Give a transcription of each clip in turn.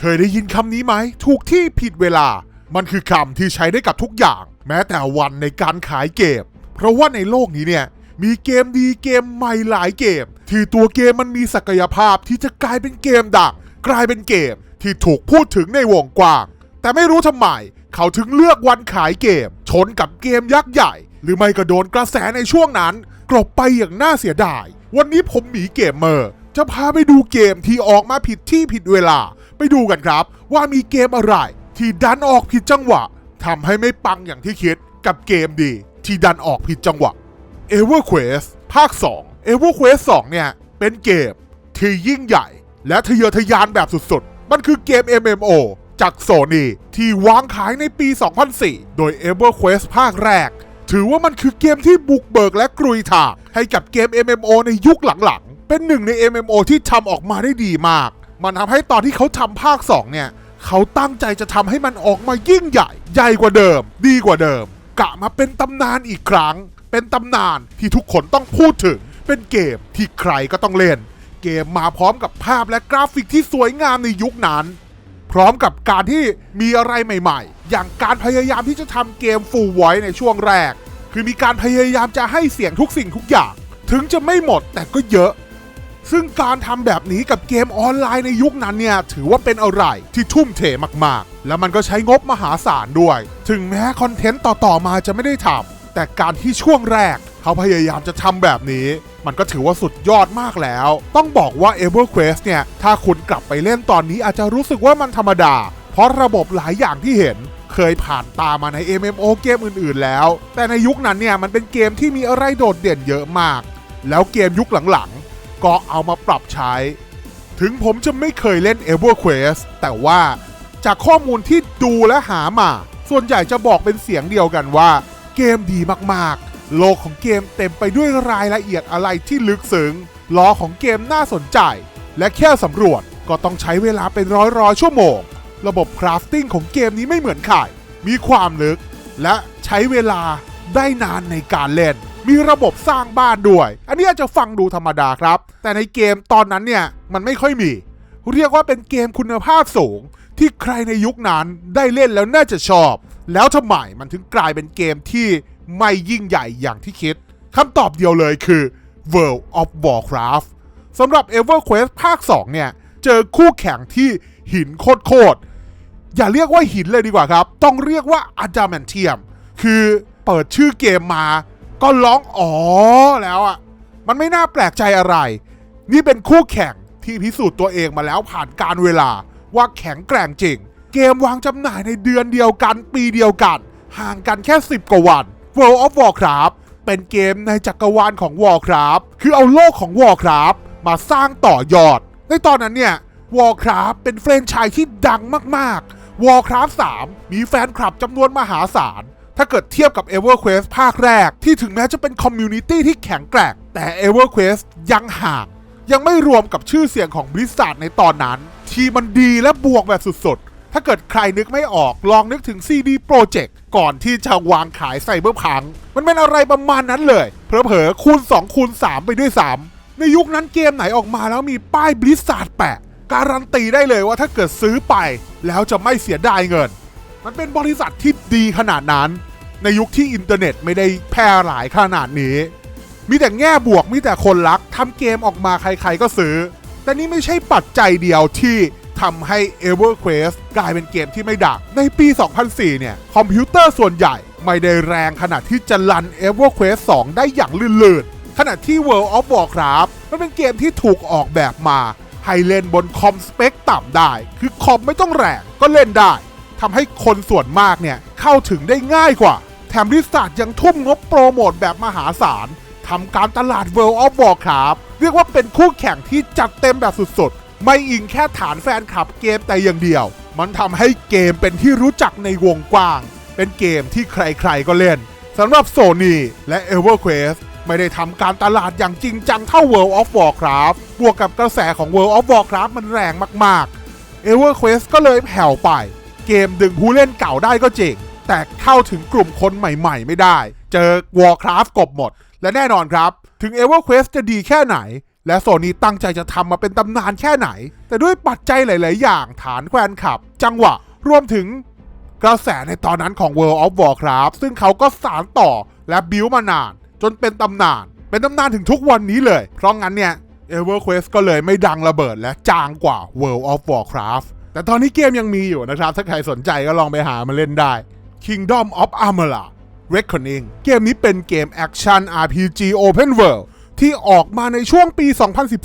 เคยได้ยินคำนี้ไหม ถูกที่ผิดเวลา มันคือคำที่ใช้ได้กับทุกอย่าง แม้แต่วันในการขายเกม เพราะว่าในโลกนี้เนี่ย มีเกมดีเกมใหม่หลายเกม ที่ตัวเกมมันมีศักยภาพที่จะกลายเป็นเกมดังกลายเป็นเกมที่ถูกพูดถึงในวงกว้าง แต่ไม่รู้ทำไม เขาถึงเลือกวันขายเกม ชนกับเกมยักษ์ใหญ่ หรือไม่ก็โดนกระแสในช่วงนั้น กลบไปอย่างน่าเสียดาย วันนี้ผมหมีเกมเมอร์ จะพาไปดูเกมที่ออกมาผิดที่ผิดเวลา ไปดูกันครับ ว่ามีเกมอะไร ที่ดันออกผิดจังหวะทำให้ไม่ปังอย่างที่คิดกับเกมดี ที่ดันออกผิดจังหวะ EverQuest ภาค 2 EverQuest 2 เนี่ย เป็นเกมที่ยิ่งใหญ่ และทะเยอทะยานแบบสุดๆ มันคือเกม MMO จากโซนีที่วางขายในปี 2004 โดย EverQuest ภาคแรก ถือว่ามันคือเกมที่บุกเบิกและกรุยทางให้กับเกม MMO ในยุคหลังๆ เป็นหนึ่งใน MMO ที่ทำออกมาได้ดีมาก มันทำให้ตอนที่เขาทำภาค 2 เนี่ย เขาตั้งใจจะทำให้มันออกมายิ่งใหญ่ ใหญ่กว่าเดิม ดีกว่าเดิม กะมาเป็นตำนานอีกครั้ง เป็นตำนานที่ทุกคนต้องพูดถึง เป็นเกมที่ใครก็ต้องเล่น เกมมาพร้อมกับภาพและกราฟิกที่สวยงามในยุคนั้น พร้อมกับการที่มีอะไรใหม่ ๆ อย่างการพยายามที่จะทำเกม Full Voice ในช่วงแรก คือมีการพยายามจะให้เสียงทุกสิ่งทุกอย่าง ถึงจะไม่หมดแต่ก็เยอะ ซึ่งการทำแบบนี้กับเกมออนไลน์ในยุคนั้นเนี่ยถือว่าเป็นอะไรที่ทุ่มเทมากๆ แล้วมันก็ใช้งบมหาศาลด้วย ถึงแม้คอนเทนต์ต่อๆมาจะไม่ได้ทำแต่การที่ช่วงแรก เขาพยายามจะทำแบบนี้ มันก็ถือว่าสุดยอดมากแล้ว ต้องบอกว่า EverQuest เนี่ยถ้าคุณกลับไปเล่นตอนนี้อาจจะรู้สึกว่ามันธรรมดา เพราะระบบหลายอย่างที่เห็นเคยผ่านตามาใน MMO เกมอื่นๆ แล้ว แต่ในยุคนั้นเนี่ยมันเป็นเกมที่มีอะไรโดดเด่นเยอะมาก แล้วเกมยุคหลังๆ ก็เอามาปรับใช้ ถึงผมจะไม่เคยเล่น EverQuest แต่ว่าจากข้อมูลที่ดูและหามา ส่วนใหญ่จะบอกเป็นเสียงเดียวกันว่า เกมดีมากๆ โลกของเกมเต็มไปด้วยรายละเอียดอะไรที่ลึกซึ้งล้อของเกมน่าสนใจ และแค่สำรวจก็ต้องใช้เวลาเป็นร้อยร้อยๆชั่วโมง ระบบคราฟติ้งของเกมนี้ไม่เหมือนใครมีความลึก และใช้เวลาได้นานในการเล่น มีระบบสร้างบ้านด้วย อันนี้อาจจะฟังดูธรรมดาครับ แต่ในเกมตอนนั้นเนี่ยมันไม่ค่อยมี เรียกว่าเป็นเกมคุณภาพสูง ที่ใครในยุคนั้นได้เล่นแล้วน่าจะชอบ แล้วทำไมมันถึงกลายเป็นเกมที่ไม่ยิ่งใหญ่อย่างที่คิดคำตอบเดียวเลยคือ World of Warcraft สำหรับ EverQuest ภาค 2 เนี่ย เจอคู่แข่งที่หินโคตรๆอย่าเรียกว่าหินเลยดีกว่าครับ ต้องเรียกว่า Adamantium คือเปิดชื่อเกมมา ก็ร้องอ๋อแล้วอะมันไม่น่าแปลกใจอะไร นี่เป็นคู่แข่งที่พิสูจน์ตัวเองมาแล้วผ่านการเวลาว่าแข็งแกร่งจริง เกมวางจำหน่ายในเดือนเดียวกันปีเดียวกัน ห่างกันแค่ 10 กว่าวัน World of Warcraft เป็นเกมในจักรวาลของ Warcraft คือเอาโลกของ Warcraft มาสร้างต่อยอด ในตอนนั้นเนี่ย Warcraft เป็นแฟรนไชส์ที่ดังมากๆ Warcraft 3 มีแฟนคลับจำนวนมหาศาล ถ้าเกิดเทียบกับ EverQuest ภาคแรก ที่ถึงแม้จะเป็นคอมมูนิตี้ที่แข็งแกร่งแต่ EverQuest ยังห่าง ยังไม่รวมกับชื่อเสียงของบริษัทในตอนนั้น ที่มันดีและบวกแบบสุดๆ ถ้าเกิดใครนึกไม่ออกลองนึกถึง CD Projekt ก่อนที่จะวางขายไซเบอร์พัง มันเป็นอะไรประมาณนั้นเลยเผลอๆคูณ 2 คูณ 3 ไปด้วยซ้ำในยุคนั้นเกมไหนออกมาแล้วมีป้ายบริษัทแปะการันตีได้เลยว่าถ้าเกิดซื้อไป แล้วจะไม่เสียดายเงิน มันเป็นบริษัทที่ดีขนาดนั้น ในยุคที่อินเทอร์เน็ตไม่ได้แพร่หลายขนาดนี้ มีแต่แง่บวกมีแต่คนรักทำเกมออกมาใครๆก็ซื้อ แต่นี่ไม่ใช่ปัจจัยเดียวที่ทำให้ EverQuest กลายเป็นเกมที่ไม่ดังในปี 2004 เนี่ย คอมพิวเตอร์ส่วนใหญ่ไม่ได้แรงขนาดที่จะลัน EverQuest 2 ได้อย่างลื่นๆ ขณะที่ World of Warcraft มันเป็นเกมที่ถูกออกแบบมาให้เล่นบนคอมสเปคต่ำได้ คือคอมไม่ต้องแรงก็เล่นได้ทำให้คนส่วนมากเนี่ยเข้าถึงได้ง่ายกว่า แถมริษัทยังทุ่มงบโปรโมทแบบมหาศาลทำการตลาด World of Warcraft เรียกว่าเป็นคู่แข่งที่จัดเต็มแบบสุดๆ ไม่อิงแค่ฐานแฟนคลับเกมแต่อย่างเดียว มันทำให้เกมเป็นที่รู้จักในวงกว้าง เป็นเกมที่ใครๆก็เล่นสำหรับ Sony และ EverQuest ไม่ได้ทำการตลาดอย่างจริงจังเท่า World of Warcraft บวกกับกระแสของ World of Warcraft มันแรงมากๆ EverQuest ก็เลยแผ่วไป เกมดึงผู้เล่นเก่าได้ก็จริง แต่เข้าถึงกลุ่มคนใหม่ๆ ไม่ได้ เจอ Warcraft กบหมด และแน่นอนครับ ถึง EverQuest จะดีแค่ไหน และโซนี่ตั้งใจจะทำมาเป็นตำนานแค่ไหน แต่ด้วยปัจจัยหลาย ๆ อย่างฐานแฟนคลับ จังหวะ รวมถึงกระแสในตอนนั้นของ World of Warcraft ซึ่งเขาก็สารต่อและบิวมานาน จนเป็นตำนาน เป็นตำนานถึงทุกวันนี้เลย เพราะงั้นเนี่ย EverQuest ก็เลยไม่ดังระเบิดและจางกว่า World of Warcraft แต่ตอนนี้เกมยังมีอยู่นะครับ ถ้าใครสนใจก็ลองไปหามาเล่นได้ Kingdom of Amalur Reckoning เกมนี้เป็นเกมแอคชั่น RPG Open World ที่ออกมาในช่วงปี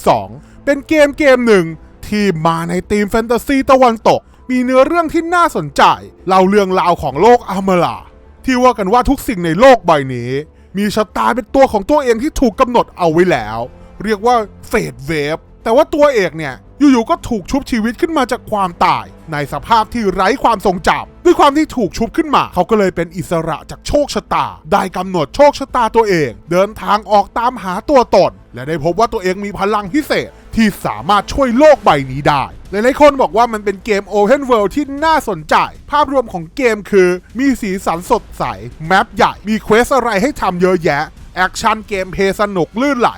2012 เป็นเกมเกมหนึ่งที่มาในธีมแฟนตาซีตะวันตก มีเนื้อเรื่องที่น่าสนใจ เล่าเรื่องราวของโลกอามาลา ที่ว่ากันว่าทุกสิ่งในโลกใบนี้ มีชะตาเป็นตัวของตัวเองที่ถูกกำหนดเอาไว้แล้ว เรียกว่าเฟดเวฟแต่ว่าตัวเอกเนี่ย อยู่ๆก็ถูกชุบชีวิตขึ้นมาจากความตาย ในสภาพที่ไร้ความทรงจำด้วยความที่ถูกชุบขึ้นมา เขาก็เลยเป็นอิสระจากโชคชะตา ได้กำหนดโชคชะตาตัวเอง เดินทางออกตามหาตัวตน และได้พบว่าตัวเองมีพลังพิเศษที่สามารถช่วยโลกใบนี้ได้ หลายๆคนบอกว่ามันเป็นเกม Open World ที่น่าสนใจ ภาพรวมของเกมคือ มีสีสันสดใส แมปใหญ่ มีเควสอะไรให้ทำเยอะแยะ แอคชั่นเกมเพย์สนุกลื่นไหล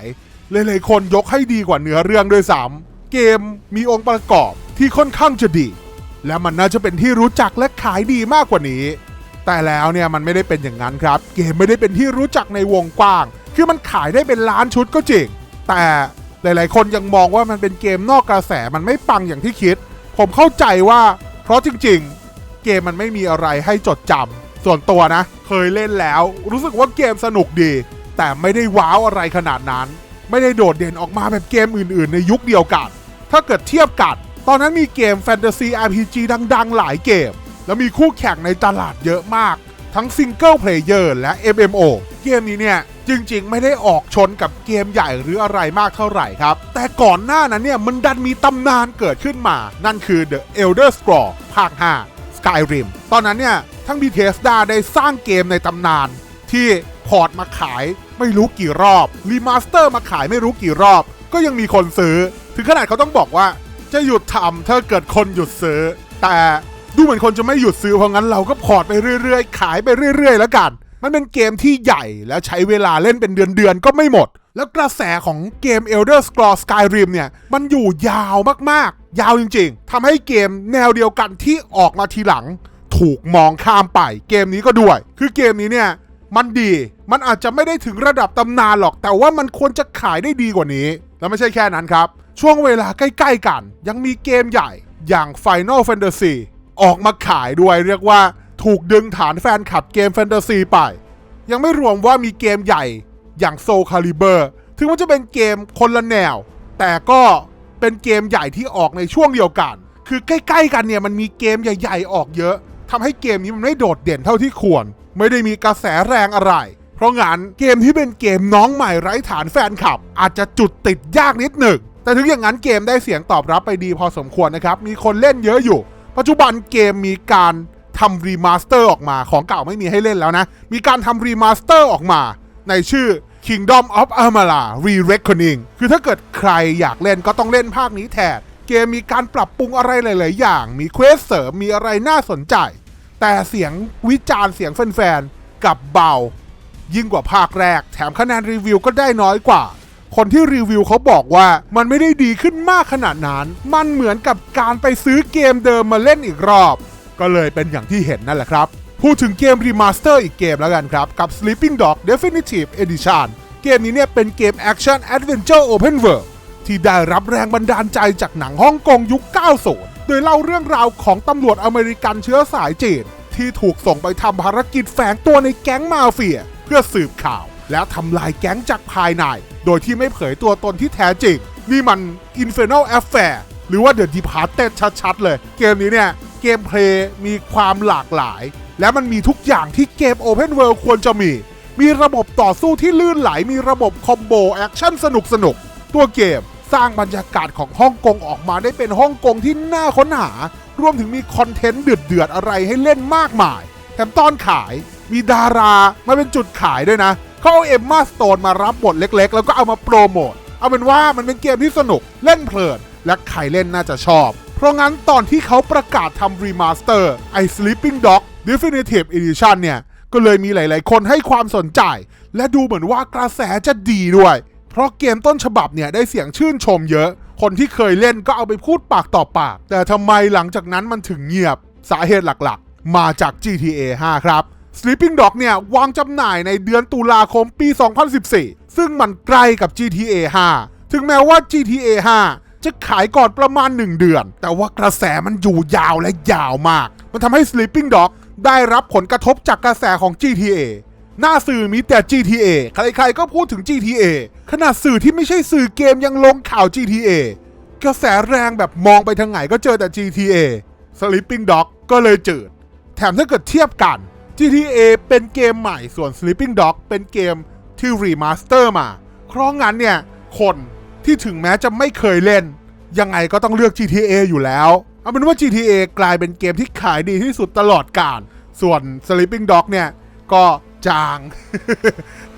หลายๆคนยกให้ดีกว่าเนื้อเรื่องด้วยซ้ำ เกมมีองค์ประกอบที่ค่อนข้างจะดี และมันน่าจะเป็นที่รู้จักและขายดีมากกว่านี้ แต่แล้วเนี่ยมันไม่ได้เป็นอย่างนั้นครับ เกมไม่ได้เป็นที่รู้จักในวงกว้าง คือมันขายได้เป็นล้านชุดก็จริง แต่หลาย ๆ คนยังมองว่ามันเป็นเกมนอกกระแสมันไม่ปังอย่างที่คิด ผมเข้าใจว่า เพราะจริง ๆ เกมมันไม่มีอะไรให้จดจำส่วนตัวนะ เคยเล่นแล้ว รู้สึกว่าเกมสนุกดี แต่ไม่ได้ว้าวอะไรขนาดนั้น ไม่ได้โดดเด่นออกมาแบบเกมอื่น ๆ ในยุคเดียวกัน ถ้าเกิดเทียบกันตอนนั้นมีเกมแฟนตาซี RPG ดัง ๆ หลายเกม แล้วมีคู่แข่งในตลาดเยอะมาก ทั้งซิงเกิลเพลเยอร์และ MMO เกมนี้เนี่ยจริง ๆ ไม่ได้ออกชนกับเกมใหญ่หรืออะไรมากเท่าไหร่ครับ แต่ก่อนหน้านั้นเนี่ยมันดันมีตำนานเกิดขึ้นมา นั่นคือ The Elder Scrolls ภาค 5 Skyrim ตอนนั้นเนี่ยทั้ง Bethesda ได้สร้างเกมในตำนาน ที่พอร์ตมาขายไม่รู้กี่รอบรีมาสเตอร์มาขายไม่รู้กี่รอบ ก็ยังมีคนซื้อ ถึงขนาดเขาต้องบอกว่าจะหยุดทำถ้าเกิดคนหยุดซื้อ แต่ดูเหมือนคนจะไม่หยุดซื้อเพราะงั้นเราก็พอร์ตไปเรื่อยๆ ขายไปเรื่อย ๆ แล้วกัน มันเป็นเกมที่ใหญ่และใช้เวลาเล่นเป็นเดือนๆก็ไม่หมด แล้วกระแสของเกม Elder Scrolls Skyrim เนี่ย มันอยู่ยาวมากๆ ยาวจริงๆทำให้เกมแนวเดียวกันที่ออกมาทีหลัง ถูกมองข้ามไป เกมนี้ก็ด้วย คือเกมนี้เนี่ย มันดี มันอาจจะไม่ได้ถึงระดับตำนานหรอก แต่ว่ามันควรจะขายได้ดีกว่านี้ แล้วไม่ใช่แค่นั้นครับ ช่วงเวลาใกล้ ๆ กัน ยังมีเกมใหญ่อย่าง Final Fantasy ออกมาขายด้วยเรียกว่า ถูกดึงฐานแฟนคลับเกมแฟนตาซีไป ยังไม่รวมว่ามีเกมใหญ่อย่าง Soul Calibur ถึงว่าจะเป็นเกมคนละแนว แต่ก็เป็นเกมใหญ่ที่ออกในช่วงเดียวกัน คือใกล้ ๆ กันเนี่ยมันมีเกมใหญ่ ๆ ออกเยอะทำให้เกมนี้มันไม่โดดเด่นเท่าที่ควร ไม่ได้มีกระแสแรงอะไร เพราะงั้นเกมที่เป็นเกมน้องใหม่ไร้ฐานแฟนคลับ อาจจะจุดติดยากนิดหนึ่ง แต่ถึงอย่างนั้นเกมได้เสียงตอบรับไปดีพอสมควรนะครับ มีคนเล่นเยอะอยู่ ปัจจุบันเกมมีการทำรีมาสเตอร์ออกมาของเก่าไม่มีให้เล่นแล้วนะ มีการทำรีมาสเตอร์ออกมา ในชื่อ Kingdom of Amalur Re-Reckoning คือถ้าเกิดใครอยากเล่นก็ต้องเล่นภาคนี้แทน เกมมีการปรับปรุงอะไรหลาย ๆ อย่าง มีเควสเสริม มีอะไรน่าสนใจ แต่เสียงวิจารณ์เสียงแฟนๆกับเบา ยิ่งกว่าภาคแรก แถมคะแนนรีวิวก็ได้น้อยกว่า คนที่รีวิวเขาบอกว่ามันไม่ได้ดีขึ้นมากขนาดนั้น มันเหมือนกับการไปซื้อเกมเดิมมาเล่นอีกรอบ ก็เลยเป็นอย่างที่เห็นนั่นแหละครับ พูดถึงเกมรีมาสเตอร์อีกเกมแล้วกันครับ กับ Sleeping Dog Definitive Edition เกมนี้เนี่ยเป็นเกมแอคชั่นแอดเวนเจอร์โอเพนเวิร์ที่ได้รับแรงบันดาลใจจากหนังฮ่องกงยุค 90 โดยเล่าเรื่องราวของตำรวจอเมริกันเชื้อสายจีนที่ถูกส่งไปทำภารกิจแฝงตัวในแก๊งมาเฟีย เพื่อสืบข่าว แล้วทำลายแก๊งจากภายใน โดยที่ไม่เผยตัวตนที่แท้จริง นี่มัน Infernal Affair หรือว่า The Departed ชัดๆ เลย เกมนี้เนี่ย เกมเพลย์มีความหลากหลาย และมันมีทุกอย่างที่เกม Open World ควรจะมี มีระบบต่อสู้ที่ลื่นไหลมีระบบคอมโบแอคชั่นสนุกสนุกๆตัวเกม สร้างบรรยากาศของฮ่องกงออกมาได้เป็นฮ่องกงที่น่าค้นหา รวมถึงมีคอนเทนต์เดือดๆอะไรให้เล่นมากมาย แถมตอนขายมีดารามาเป็นจุดขายด้วยนะเขาเอาเอ็มมาสโตนมารับบทเล็กๆ แล้วก็เอามาโปรโมท เอาเป็นว่ามันเป็นเกมที่สนุกเล่นเพลิน และใครเล่นน่าจะชอบ เพราะงั้นตอนที่เขาประกาศทำรีมาสเตอร์ไอ้ Sleeping Dog Definitive Edition เนี่ย ก็เลยมีหลายๆ คนให้ความสนใจ และดูเหมือนว่ากระแสจะดีด้วย เพราะเกมต้นฉบับเนี่ยได้เสียงชื่นชมเยอะ คนที่เคยเล่นก็เอาไปพูดปากต่อปาก แต่ทำไมหลังจากนั้นมันถึงเงียบ สาเหตุหลักๆ มาจาก GTA 5 ครับ Sleeping Dog เนี่ยวางจำหน่ายในเดือนตุลาคมปี 2014 ซึ่งมันใกล้กับ GTA 5 ถึงแม้ว่า GTA 5 จะขายก่อนประมาณ 1 เดือน แต่ว่ากระแสมันอยู่ยาวและยาวมาก มันทำให้ Sleeping Dog ได้รับผลกระทบจากกระแสของ GTA หน้าสื่อมีแต่ GTA ใครๆก็พูดถึง GTA ขนาดสื่อที่ไม่ใช่สื่อเกมยังลงข่าว GTA กระแสแรงแบบมองไปทางไหนก็เจอแต่ GTA Sleeping Dog ก็เลยจืด แถมถ้าเกิดเทียบกัน GTA เป็นเกมใหม่ส่วน Sleeping Dog เป็นเกมที่รีมาสเตอร์มา เพราะงั้นเนี่ย คนที่ถึงแม้จะไม่เคยเล่น ยังไงก็ต้องเลือก GTA อยู่แล้ว เอาเป็นว่า GTA กลายเป็นเกมที่ขายดีที่สุดตลอดกาลส่วน Sleeping Dog เนี่ย ก็ จาง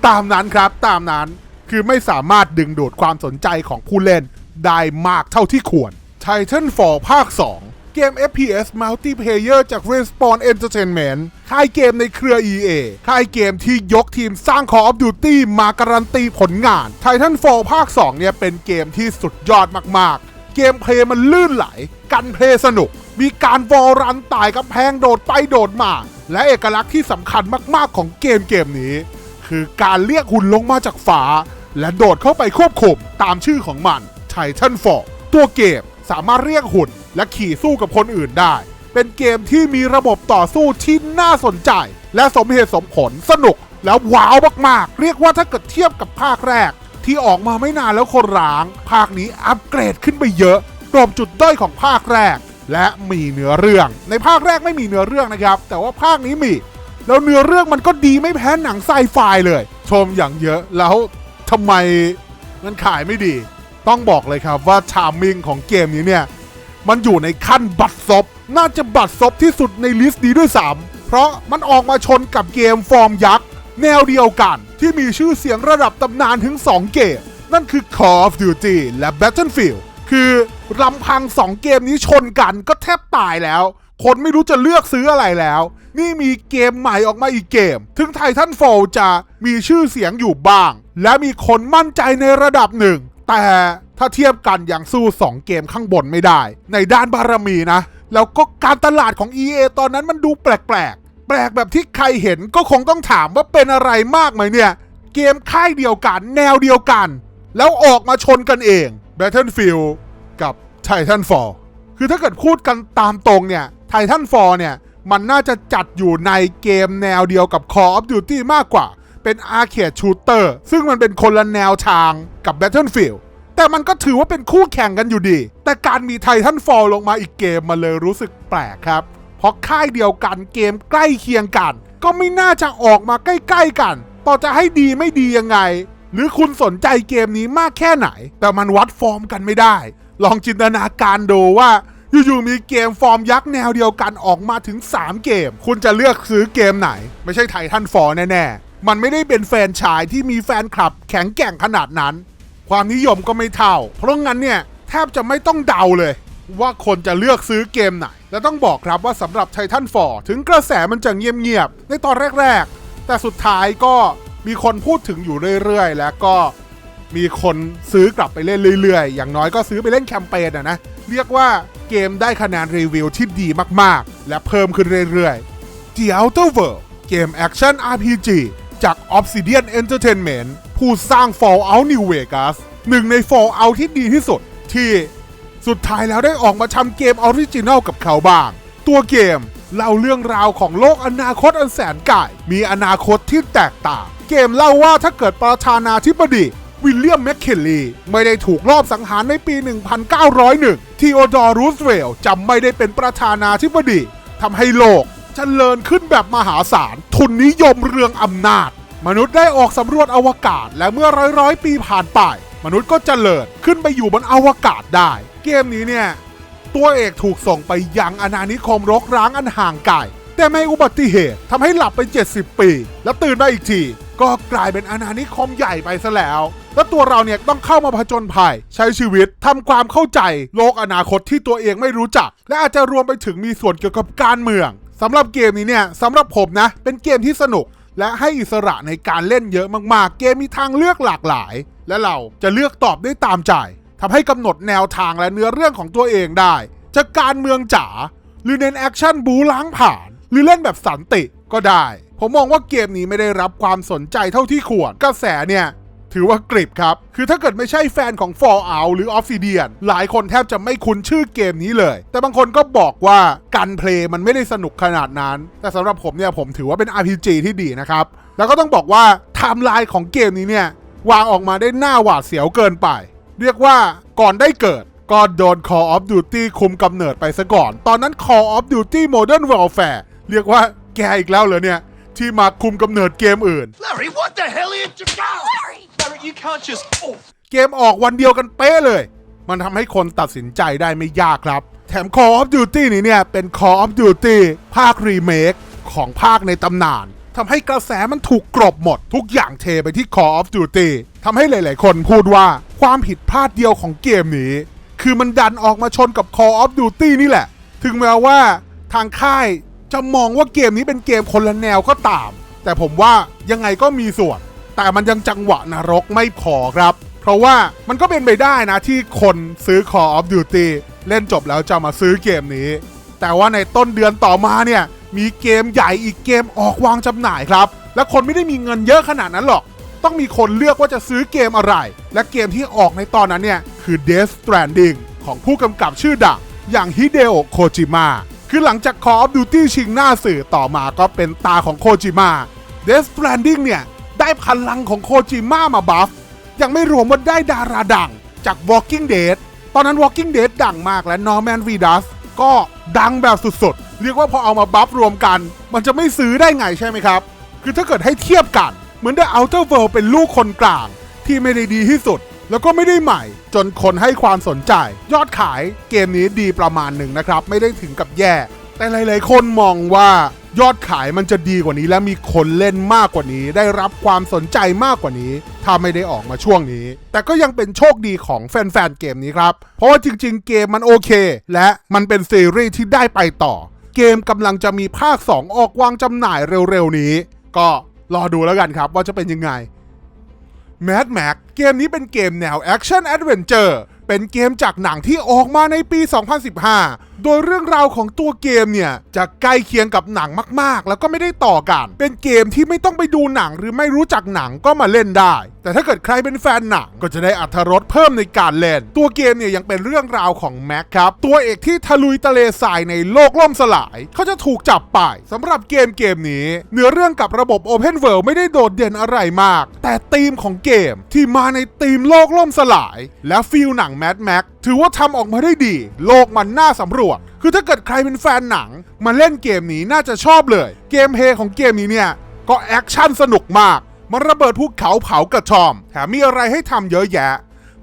ตามนั้นครับตามนั้นคือไม่สามารถดึงดูดความสนใจของผู้เล่นได้มากเท่าที่ควร Titanfall ภาค 2 เกม FPS Multiplayer จาก Respawn Entertainment ค่ายเกมในเครือ EA ค่ายเกมที่ยกทีมสร้าง Call of Duty มาการันตีผลงาน Titanfall ภาค 2 เนี่ยเป็นเกมที่สุดยอดมากๆ เกมเพลย์มันลื่นไหล กันเพลย์สนุก มีการวอลรันตายกำแพงโดดไปโดดมา และเอกลักษณ์ที่สำคัญมากๆของเกมเกมนี้ คือการเรียกหุ่นลงมาจากฝา และโดดเข้าไปควบคุมตามชื่อของมัน Titanfall ตัวเกมสามารถเรียกหุ่นและขี่สู้กับคนอื่นได้ เป็นเกมที่มีระบบต่อสู้ที่น่าสนใจ และสมเหตุสมผลสนุก แล้วว้าวมากๆ เรียกว่าถ้าเกิดเทียบกับภาคแรก ที่ออกมาไม่นานแล้วคนร้าง ภาคนี้อัปเกรดขึ้นไปเยอะกลบจุดด้อยของภาคแรก และมีเนื้อเรื่อง ในภาคแรกไม่มีเนื้อเรื่องนะครับ แต่ว่าภาคนี้มี แล้วเนื้อเรื่องมันก็ดีไม่แพ้หนังไซไฟเลย ชมอย่างเยอะแล้วทำไมมันขายไม่ดี ต้องบอกเลยครับว่าชามิงของเกมนี้เนี่ย มันอยู่ในขั้นบัตรซบน่าจะบัตรซบที่สุดในลิสต์นี้ด้วยซ้ำเพราะมันออกมาชนกับเกมฟอร์มยักษ์แนวเดียวกันที่มีชื่อเสียงระดับตำนานถึง 2 เกม นั่นคือ Call of Duty และ Battlefield คือลำพัง 2 เกมนี้ชนกันก็แทบตายแล้ว คนไม่รู้จะเลือกซื้ออะไรแล้ว นี่มีเกมใหม่ออกมาอีกเกม ถึง Titanfall จะมีชื่อเสียงอยู่บ้าง และมีคนมั่นใจในระดับหนึ่ง แต่ถ้าเทียบกันอย่างสู้ 2 เกมข้างบนไม่ได้ ในด้านบารมีนะ แล้วก็การตลาดของ EA ตอนนั้นมันดูแปลกๆ แปลกแบบที่ใครเห็นก็คงต้องถามว่าเป็นอะไรมากไหมเนี่ย เกมค่ายเดียวกัน แนวเดียวกัน แล้วออกมาชนกันเอง Battlefield กับ Titanfall คือถ้าเกิดพูดกันตามตรงเนี่ย Titanfall เนี่ย มันน่าจะจัดอยู่ในเกมแนวเดียวกับ Call of Duty มากกว่า เป็น Arcade Shooter ซึ่งมันเป็นคนละแนวทางกับ Battlefield แต่มันก็ถือว่าเป็นคู่แข่งกันอยู่ดี แต่การมี Titanfall ลงมาอีกเกมมาเลยรู้สึกแปลกครับ เพราะค่ายเดียวกันเกมใกล้เคียงกัน ก็ไม่น่าจะออกมาใกล้ ๆกัน ต่อจะให้ดีไม่ดียังไง หรือคุณสนใจเกมนี้มากแค่ไหน แต่มันวัดฟอร์มกันไม่ได้ ลองจินตนาการดูว่าอยู่ๆมีเกมฟอร์มยักษ์แนวเดียวกันออกมาถึง 3 เกม คุณจะเลือกซื้อเกมไหน ไม่ใช่ไททันฟอร์แน่ๆ มันไม่ได้เป็นแฟนชายที่มีแฟนคลับแข็งแกร่งขนาดนั้น ความนิยมก็ไม่เท่า เพราะงั้นเนี่ย แทบจะไม่ต้องเดาเลย ว่าคนจะเลือกซื้อเกมไหน และต้องบอกครับว่าสำหรับไททันฟอร์ถึงกระแสมันจะเงียบๆในตอนแรก ๆ แต่สุดท้ายก็ มีคนพูดถึงอยู่เรื่อยๆ แล้วก็มีคนซื้อกลับไปเล่นเรื่อยๆ อย่างน้อยก็ซื้อไปเล่นแคมเปญอะนะ เรียกว่าเกมได้คะแนนรีวิวที่ดีมากๆ และเพิ่มขึ้นเรื่อยๆ The Outer World เกมแอคชั่น RPG จาก Obsidian Entertainment ผู้สร้าง Fallout New Vegas หนึ่งใน Fallout ที่ดีที่สุดที่สุดท้ายแล้วได้ออกมาทำเกมออริจินัลกับเขาบ้าง ตัวเกมเล่าเรื่องราวของโลกอนาคตอันแสนไกลมีอนาคตที่แตกต่าง เกมเล่าว่าถ้าเกิดประธานาธิบดีวิลเลียมแมคเคนลีไม่ได้ถูกลอบสังหารในปี 1901 ทีโอดอร์รูสเวลล์จะไม่ได้เป็นประธานาธิบดีทำให้โลกเจริญขึ้นแบบมหาศาล ทุนนิยมเรืองอำนาจ มนุษย์ได้ออกสำรวจอวกาศและเมื่อร้อยร้อยปีผ่านไป มนุษย์ก็เจริญขึ้นไปอยู่บนอวกาศได้ เกมนี้เนี่ย ตัวเอกถูกส่งไปยังอาณานิคมรกร้างอันห่างไกลแต่ไม่อุบัติเหตุทำให้หลับไป 70 ปี แล้วตื่นมาอีกที ก็กลายเป็นอาณานิคมใหญ่ไปซะแล้ว แล้วตัวเราเนี่ยต้องเข้ามาผจญภัย ใช้ชีวิตทำความเข้าใจ โลกอนาคตที่ตัวเองไม่รู้จัก และอาจจะรวมไปถึงมีส่วนเกี่ยวกับการเมืองสำหรับเกมนี้เนี่ยสำหรับผมนะ เป็นเกมที่สนุก และให้อิสระในการเล่นเยอะมากๆ เกมมีทางเลือกหลากหลาย และเราจะเลือกตอบได้ตามใจทำให้กำหนดแนวทางและเนื้อเรื่องของตัวเองได้ จะการเมืองจ๋าหรือเน้นแอคชั่นบูล้างผ่าน หรือเล่นแบบสันติ ก็ได้ ผมมองว่าเกมนี้ไม่ได้รับความสนใจเท่าที่ควร กระแสเนี่ยถือว่ากริบครับ คือถ้าเกิดไม่ใช่แฟนของ Fallout หรือ Obsidian หลายคนแทบจะไม่คุ้นชื่อเกมนี้เลย แต่บางคนก็บอกว่าการเพลย์มันไม่ได้สนุกขนาดนั้น แต่สำหรับผมเนี่ยผมถือว่าเป็น RPG ที่ดีนะครับ แล้วก็ต้องบอกว่าไทม์ไลน์ของเกมนี้เนี่ยวางออกมาได้หน้าหวาดเสียวเกินไป เรียกว่าก่อนได้เกิดก็โดน Call of Duty คุมกำเนิดไปซะก่อน ตอนนั้น Call of Duty Modern Warfare เรียกว่า แกอีกแล้วเหรอเนี่ย ที่มาคุมกำเนิดゲームอื่น Larry, what the hell are you doing? Larry! Larry, you can't just. Oh. เกมออกวันเดียวกันเป๊ะเลย มันทำให้คนตัดสินใจได้ไม่ยากครับ แถม Call of Duty นี้เนี่ย เป็น Call of Duty ภาครีเมคของภาคในตำนานทำให้กระแสมันถูกกรบหมด ทุกอย่างเทไปที่ Call of Duty ทำให้หลาย ๆ คนพูดว่าความผิดพลาดเดียวของเกมนี้ คือมันดันออกมาชนกับ Call of Duty นี่แหละ ถึงแม้ว่าทางค่าย จะมองว่าเกมนี้เป็นเกมคนละแนวก็ตาม แต่ผมว่ายังไงก็มีส่วน แต่มันยังจังหวะนรกไม่พอครับ เพราะว่ามันก็เป็นไปได้นะที่คนซื้อ Call of Duty เล่นจบแล้วจะมาซื้อเกมนี้ แต่ว่าในต้นเดือนต่อมาเนี่ยมีเกมใหญ่อีกเกมออกวางจำหน่ายครับ และคนไม่ได้มีเงินเยอะขนาดนั้นหรอก ต้องมีคนเลือกว่าจะซื้อเกมอะไร และเกมที่ออกในตอนนั้นเนี่ยคือ Death Stranding ของผู้กำกับชื่อดังอย่างฮิเดโอะโคจิมะ คือหลังจาก Call of Duty ชิงหน้าสื่อต่อมาก็เป็นตาของโคจิมะ Death Stranding เนี่ย ได้พลังของโคจิมะมาบัฟ ยังไม่รวมว่าได้ดาราดังจาก Walking Dead ตอนนั้น Walking Dead ดังมากและ Norman Reedus ก็ดังแบบสุดๆ เรียกว่าพอเอามาบัฟรวมกัน มันจะไม่ซื้อได้ไงใช่ไหมครับ คือถ้าเกิดให้เทียบกัน เหมือน The Outer World เป็นลูกคนกลาง ที่ไม่ได้ดีที่สุด แล้วก็ไม่ได้ใหม่ จนคนให้ความสนใจ ยอดขายเกมนี้ดีประมาณหนึ่งนะครับ ไม่ได้ถึงกับแย่ แต่หลายๆ คนมองว่ายอดขายมันจะดีกว่านี้และมีคนเล่นมากกว่านี้ ได้รับความสนใจมากกว่านี้ ถ้าไม่ได้ออกมาช่วงนี้ แต่ก็ยังเป็นโชคดีของแฟนๆเกมนี้ครับ เพราะว่าจริง ๆ เกมมันโอเค และมันเป็นซีรีส์ที่ได้ไปต่อ เกมกำลังจะมีภาค 2 ออกวางจำหน่ายเร็วๆนี้ ก็รอดูแล้วกันครับว่าจะเป็นยังไง Mad Max เกมนี้เป็นเกมแนวแอคชั่นแอดเวนเจอร์เป็นเกมจากหนังที่ออกมาในปี 2015 โดยเรื่องราวของตัวเกมเนี่ย จะใกล้เคียงกับหนังมากๆ แล้วก็ไม่ได้ต่อกัน เป็นเกมที่ไม่ต้องไปดูหนังหรือไม่รู้จักหนังก็มาเล่นได้ แต่ถ้าเกิดใครเป็นแฟนหนังก็จะได้อัธรสเพิ่มในการเล่น ตัวเกมเนี่ยยังเป็นเรื่องราวของแม็กครับ ตัวเอกที่ทะลุยทะเลทรายในโลกล่มสลาย เขาจะถูกจับไปสำหรับเกมเกมนี้ เนื้อเรื่องกับระบบ Open World ไม่ได้โดดเด่นอะไรมาก แต่ธีมของเกมที่มาในธีมโลกล่มสลาย และฟีลหนังแมดแม็กถือว่าทำออกมาได้ดี โลกมันน่าสำรวจคือถ้าเกิดใครเป็นแฟนหนัง มาเล่นเกมนี้น่าจะชอบเลย เกมเพย์ของเกมนี้เนี่ย ก็แอคชั่นสนุกมาก มันระเบิดภูเขาเผากระชอม แถมมีอะไรให้ทำเยอะแยะ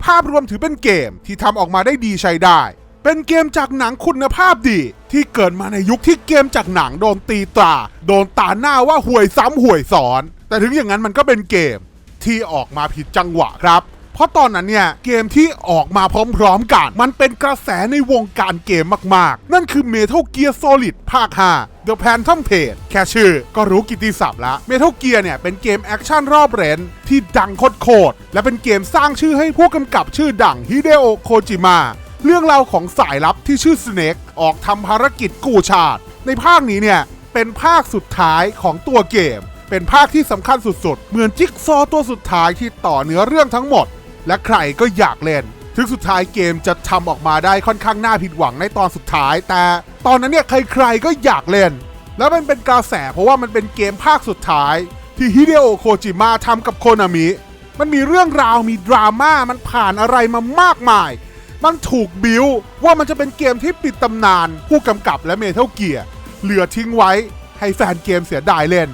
ภาพรวมถือเป็นเกมที่ทำออกมาได้ดีใช้ได้ เป็นเกมจากหนังคุณภาพดี ที่เกิดมาในยุคที่เกมจากหนังโดนตีตรา โดนตาหน้าว่าห่วยซ้ำห่วยสอน แต่ถึงอย่างนั้นมันก็เป็นเกมที่ออกมาผิดจังหวะครับ เพราะตอนนั้นเนี่ยเกมที่ออกมาพร้อมๆกัน มันเป็นกระแสในวงการเกมมากๆ นั่นคือ Metal Gear Solid ภาค 5 The Phantom Pain แค่ชื่อก็รู้กิติศัพท์ละ Metal Gear เนี่ย เป็นเกมแอคชั่นรอบเรนที่ดังโคตรๆและเป็นเกมสร้างชื่อให้ผู้กำกับชื่อดังฮิเดโอะโคจิมะเรื่องราวของสายลับที่ชื่อสเนกออกทำภารกิจกู้ชาติ ในภาคนี้เนี่ย เป็นภาคสุดท้ายของตัวเกม เป็นภาคที่สำคัญสุดๆ เหมือนจิ๊กซอตัวสุดท้ายที่ต่อเนื้อเรื่องทั้งหมด และใครก็อยากเล่น ถึงสุดท้ายเกมจะทำออกมาได้ค่อนข้างน่าผิดหวังในตอนสุดท้าย แต่ตอนนั้นเนี่ยใครๆก็อยากเล่น แล้วมันเป็นกระแสเพราะว่ามันเป็นเกมภาคสุดท้าย ที่ฮิเดโอะโคจิมะทำกับโคนามิ มันมีเรื่องราวมีดราม่ามันผ่านอะไรมามากมาย มันถูกบิวว่ามันจะเป็นเกมที่ปิดตำนาน ผู้กำกับและเมทัลเกียร์เหลือทิ้งไว้ให้แฟนเกมเสียดายเล่น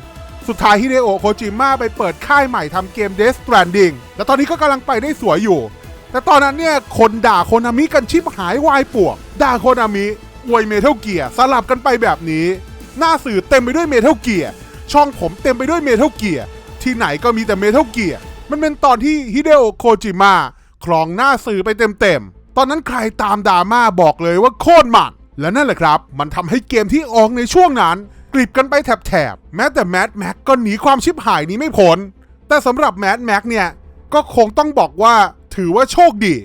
สุดท้ายฮิเดโอะโคจิมะไปเปิดค่ายใหม่ทำเกม Death Stranding และตอนนี้ก็กำลังไปได้สวยอยู่ แต่ตอนนั้นเนี่ย คนด่าโคนามิกันชิบหายวายป่วงด่าโคนามิอวยเมทัลเกียร์สลับกันไปแบบนี้ หน้าสื่อเต็มไปด้วยเมทัลเกียร์ช่องผมเต็มไปด้วยเมทัลเกียร์ที่ไหนก็มีแต่เมทัลเกียร์มันเป็นตอนที่ฮิเดโอะโคจิมะครองหน้าสื่อไปเต็มๆตอนนั้นใครตามดราม่าบอกเลยว่าโคตรมันและนั่นแหละครับ มันทำให้เกมที่ออกในช่วงนั้น กลิบกันไปแถบๆแม้แต่แมดแม็กก็หนีความชิบหายนี้ไม่พ้นแต่สำหรับแมดแม็กเนี่ยก็คงต้องบอกว่าถือว่าโชคดี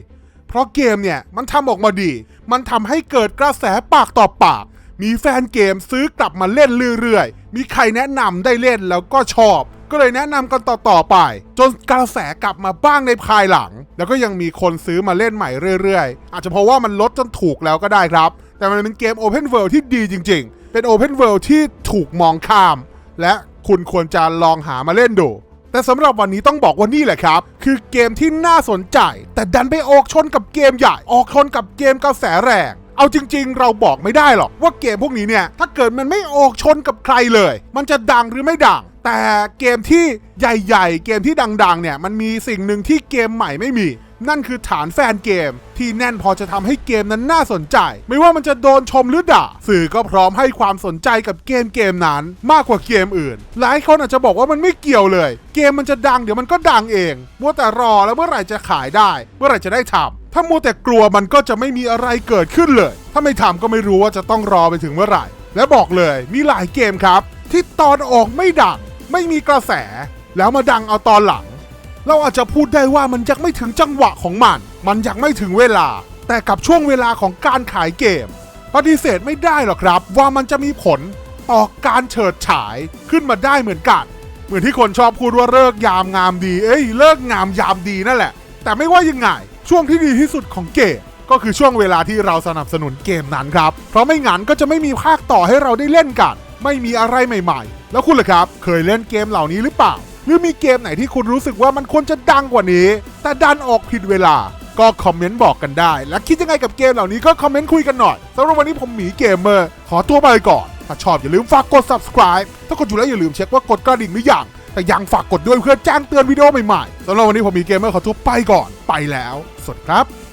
เพราะเกมเนี่ยมันทำออกมาดี มันทำให้เกิดกระแสปากต่อปาก มีแฟนเกมซื้อกลับมาเล่นเรื่อยๆ มีใครแนะนำได้เล่นแล้วก็ชอบ ก็เลยแนะนำกันต่อๆไป จนกระแสกลับมาบ้างในภายหลัง แล้วก็ยังมีคนซื้อมาเล่นใหม่เรื่อยๆ อาจจะเพราะว่ามันลดจนถูกแล้วก็ได้ครับ แต่มันเป็นเกม Open World ที่ดีจริงๆ เป็น Open World ที่ถูกมองข้าม และคุณควรจะลองหามาเล่นดู แต่สำหรับวันนี้ต้องบอกว่านี่แหละครับ คือเกมที่น่าสนใจ แต่ดันไปออกชนกับเกมใหญ่ ออกชนกับเกมกระแสแรงเอาจริง ๆ เราบอกไม่ได้หรอกว่าเกมพวกนี้เนี่ย ถ้าเกิดมันไม่ออกชนกับใครเลย มันจะดังหรือไม่ดัง แต่เกมที่ใหญ่ ๆ เกมที่ดัง ๆ เนี่ย มันมีสิ่งหนึ่งที่เกมใหม่ไม่มี นั่นคือฐานแฟนเกม ที่แน่นพอจะทำให้เกมนั้นน่าสนใจ ไม่ว่ามันจะโดนชมหรือด่า สื่อก็พร้อมให้ความสนใจกับเกมเกมนั้น มากกว่าเกมอื่น หลายคนอาจจะบอกว่ามันไม่เกี่ยวเลย เกมมันจะดังเดี๋ยวมันก็ดังเองมัวแต่รอแล้วเมื่อไหร่จะขายได้ เมื่อไหร่จะได้ทำถ้ามัวแต่กลัวมันก็จะไม่มีอะไรเกิดขึ้นเลย ถ้าไม่ทำก็ไม่รู้ว่าจะต้องรอไปถึงเมื่อไหร่ และบอกเลยมีหลายเกมครับ ที่ตอนออกไม่ดัง ไม่มีกระแส แล้วมาดังเอาตอนหลัง เราอาจจะพูดได้ว่ามันยังไม่ถึงจังหวะของมัน มันยังไม่ถึงเวลา แต่กับช่วงเวลาของการขายเกม ปฏิเสธไม่ได้หรอกครับ ว่ามันจะมีผลต่อการเฉิดฉายขึ้นมาได้เหมือนกัน เหมือนที่คนชอบพูดว่าเลิกยามงามดี เอ้ยเลิกงามยามดีนั่นแหละ แต่ไม่ว่ายังไงช่วงที่ดีที่สุดของเกมก็คือช่วงเวลาที่เราสนับสนุนเกมนั้นครับ เพราะไม่งั้นก็จะไม่มีภาคต่อให้เราได้เล่นกัน ไม่มีอะไรใหม่ ๆ แล้วคุณล่ะครับ เคยเล่นเกมเหล่านี้หรือเปล่า หรือมีเกมไหนที่คุณรู้สึกว่ามันควรจะดังกว่านี้ แต่ดันออกผิดเวลา ก็คอมเมนต์บอกกันได้ และคิดยังไงกับเกมเหล่านี้ก็คอมเมนต์คุยกันหน่อยสำหรับวันนี้ผมหมีเกมเมอร์ขอตัวไปก่อน ถ้าชอบอย่าลืมฝากกด subscribe ถ้ากดอยู่แล้วอย่าลืมเช็คว่ากดกระดิ่งหรือยังแต่ยังฝากกดด้วยเพื่อแจ้งเตือนวิดีโอใหม่ๆสำหรับวันนี้ผมมีเกมเมอร์ขอตัวไปก่อนไปแล้ว สวัสดีครับ